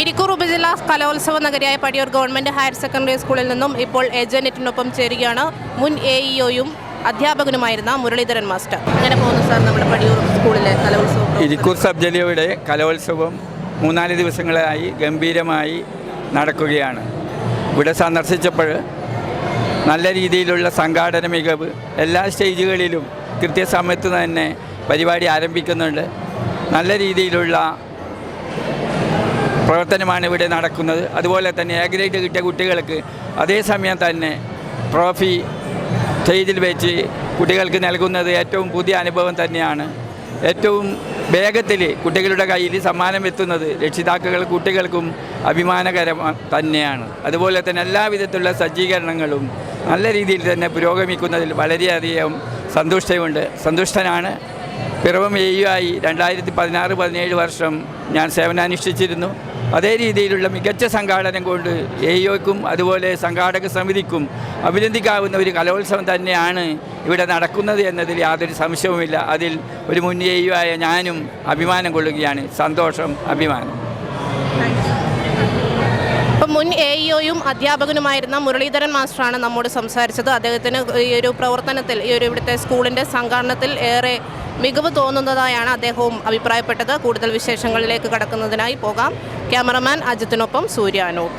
ഇരിക്കൂർ ഉപജില്ലാ കലോത്സവ നഗരിയായ പടിയൂർ ഗവൺമെന്റ് ഹയർ സെക്കൻഡറി സ്കൂളിൽ നിന്നും ഇപ്പോൾ ഏജന്റിനൊപ്പം ചേരുകയാണ്. മുൻ എ ഇഒയും അധ്യാപകനുമായിരുന്ന മുരളീധരൻ മാസ്റ്റർ. അങ്ങനെ പോകുന്നു സാർ നമ്മുടെ പടിയൂർ സ്കൂളിലെ കലോത്സവം ഇരിക്കൂർ സബ് ജില്ലയുടെ കലോത്സവം മൂന്നാൽ ദിവസങ്ങളായി ഗംഭീരമായി നടക്കുകയാണ്. ഇവിടെ സന്ദർശിച്ചപ്പോൾ നല്ല രീതിയിലുള്ള സംഘാടന മികവ് എല്ലാ സ്റ്റേജുകളിലും കൃത്യസമയത്ത് തന്നെ പരിപാടി ആരംഭിക്കുന്നുണ്ട്. നല്ല രീതിയിലുള്ള പ്രവർത്തനമാണ് ഇവിടെ നടക്കുന്നത്. അതുപോലെ തന്നെ എ ഗ്രേഡ് കിട്ടിയ കുട്ടികൾക്ക് അതേസമയം തന്നെ ട്രോഫി സ്റ്റേജിൽ വെച്ച് കുട്ടികൾക്ക് നൽകുന്നത് ഏറ്റവും പുതിയ അനുഭവം തന്നെയാണ്. ഏറ്റവും വേഗത്തിൽ കുട്ടികളുടെ കയ്യിൽ സമ്മാനം എത്തുന്നത് രക്ഷിതാക്കൾ കുട്ടികൾക്കും അഭിമാനകരം തന്നെയാണ്. അതുപോലെ തന്നെ എല്ലാവിധത്തിലുള്ള സജ്ജീകരണങ്ങളും നല്ല രീതിയിൽ തന്നെ പുരോഗമിക്കുന്നതിൽ വളരെയധികം സന്തുഷ്ടമുണ്ട് സന്തുഷ്ടനാണ്. പിറവം എയുമായി രണ്ടായിരത്തി പതിനാറ് പതിനേഴ് വർഷം ഞാൻ സേവനാനുഷ്ഠിച്ചിരുന്നു. അതേ രീതിയിലുള്ള മികച്ച സംഘാടനം കൊണ്ട് എയ്യോയ്ക്കും അതുപോലെ സംഘാടക സമിതിക്കും അഭിനന്ദിക്കാവുന്ന ഒരു കലോത്സവം തന്നെയാണ് ഇവിടെ നടക്കുന്നത് എന്നതിൽ യാതൊരു സംശയവുമില്ല. അതിൽ ഒരു മുൻ എ ഞാനും അഭിമാനം കൊള്ളുകയാണ്. സന്തോഷം അഭിമാനം. ഇപ്പം മുൻ എ ഇഒയും അധ്യാപകനുമായിരുന്ന മുരളീധരൻ മാസ്റ്ററാണ് നമ്മോട് സംസാരിച്ചത്. അദ്ദേഹത്തിന് ഈ ഒരു പ്രവർത്തനത്തിൽ ഈ ഒരു ഇവിടുത്തെ സ്കൂളിന്റെ സംഘാടനത്തിൽ ഏറെ മികവ് തോന്നുന്നതായാണ് അദ്ദേഹവും അഭിപ്രായപ്പെട്ടത്. കൂടുതൽ വിശേഷങ്ങളിലേക്ക് കടക്കുന്നതിനായി പോകാം. ക്യാമറമാൻ അജിത്തിനൊപ്പം സൂര്യാനൂപ്